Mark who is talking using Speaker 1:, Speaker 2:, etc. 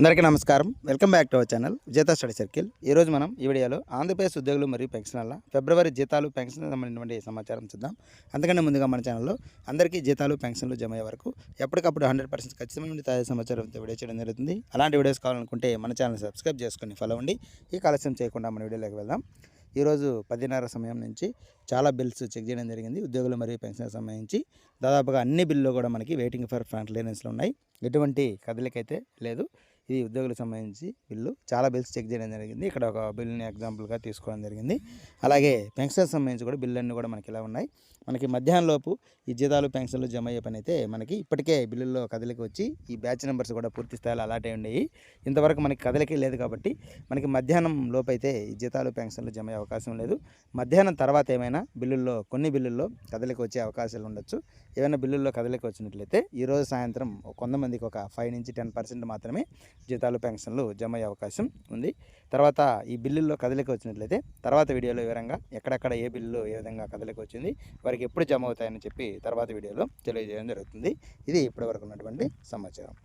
Speaker 1: అందరికీ నమస్కారం. Welcome back to our channel Vijetha study circle. ఈరోజు మనం ఈ వీడియోలో ఆంధ్రప్రదేశ్ ఉద్యోగులు మరియు పెన్షనర్ల ఫిబ్రవరి జీతాలు పెన్షన్ సంబంధించినటువంటి సమాచారం చూద్దాం. అందుకనే ముందుగా మన ఛానల్లో అందరికీ జీతాలు పెన్షన్లు జమ అయ్యే వరకు ఎప్పటికప్పుడు హండ్రెడ్ పర్సెంట్ ఖచ్చితమైన తాజా సమాచారం వీడియో చేయడం జరుగుతుంది. అలాంటి వీడియోస్ కావాలనుకుంటే మన ఛానల్ సబ్స్క్రైబ్ చేసుకుని ఫాలో అవ్వండి ఈ ఆలస్యం చేయకుండా మన వీడియోలోకి వెళ్దాం. ఈరోజు పదిన్నర సమయం నుంచి చాలా బిల్స్ చెక్ చేయడం జరిగింది. ఉద్యోగులు మరియు పెన్షన్ సంబంధించి దాదాపుగా అన్ని బిల్లు కూడా మనకి వెయిటింగ్ ఫర్ ఫ్రంట్ క్లియరెన్స్లో ఉన్నాయి. ఎటువంటి కదలికైతే లేదు. ఇది ఉద్యోగులకు సంబంధించి బిల్లు చాలా బిల్స్ చెక్ చేయడం జరిగింది. ఇక్కడ ఒక బిల్లుని ఎగ్జాంపుల్గా తీసుకోవడం జరిగింది. అలాగే పెన్షన్ సంబంధించి కూడా బిల్లు అన్నీ కూడా మనకి ఇలా ఉన్నాయి. మనకి మధ్యాహ్నం లోపు ఈ జీతాలు పెన్షన్లు జమ అయ్యే పని అయితే మనకి ఇప్పటికే బిల్లుల్లో కదలిక వచ్చి ఈ బ్యాచ్ నెంబర్స్ కూడా పూర్తి స్థాయిలో అలాటే ఉండేవి ఇంతవరకు మనకి కదలికే లేదు కాబట్టి మనకి మధ్యాహ్నం లోపు అయితే ఈ జీతాలు పెన్షన్లు జమ అయ్యే అవకాశం లేదు. మధ్యాహ్నం తర్వాత ఏమైనా బిల్లుల్లో కొన్ని బిల్లుల్లో కదలిక వచ్చే అవకాశాలు ఉండొచ్చు. ఏమైనా బిల్లుల్లో కదలిక వచ్చినట్లయితే ఈరోజు సాయంత్రం కొంతమందికి ఒక ఫైవ్ నుంచి టెన్ పర్సెంట్ మాత్రమే జీతాలు పెన్షన్లు జమ అయ్యే అవకాశం ఉంది. తర్వాత ఈ బిల్లుల్లో కదలిక వచ్చినట్లయితే తర్వాత వీడియోలో వివరంగా ఎక్కడెక్కడ ఏ బిల్లు ఏ విధంగా కదలిక వచ్చింది వారికి ఎప్పుడు జమ అవుతాయని చెప్పి తర్వాత వీడియోలో తెలియజేయడం జరుగుతుంది. ఇది ఇప్పటివరకు ఉన్నటువంటి సమాచారం.